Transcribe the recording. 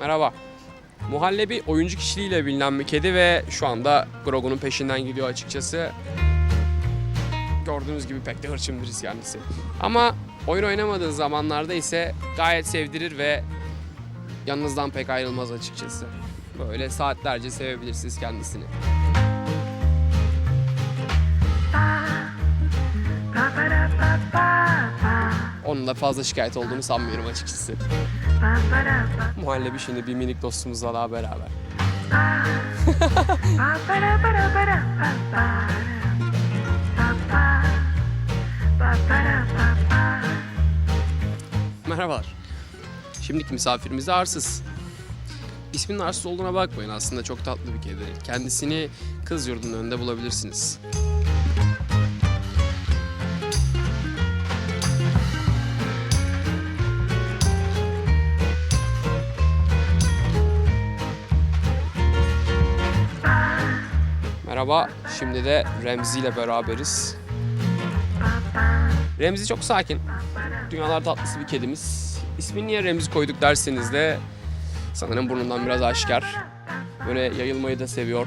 Merhaba. Muhallebi oyuncu kişiliğiyle bilinen bir kedi ve şu anda Grogu'nun peşinden gidiyor açıkçası. Gördüğünüz gibi pek de hırçın birisi kendisi. Ama oyun oynamadığın zamanlarda ise gayet sevdirir ve yanınızdan pek ayrılmaz açıkçası. Böyle saatlerce sevebilirsiniz kendisini. Onun da fazla şikayet olduğunu sanmıyorum açıkçası. Muhallebi şimdi bir minik dostumuzla daha beraber. Merhabalar. Şimdiki misafirimiz Arsız. İsminin Arsız olduğuna bakmayın aslında çok tatlı bir kedi. Kendisini kız yurdunun önünde bulabilirsiniz. Merhaba, şimdi de Remzi ile beraberiz. Remzi çok sakin. Dünyalar tatlısı bir kedimiz. İsmini niye Remzi koyduk derseniz de sanırım burnundan biraz aşikar. Böyle yayılmayı da seviyor.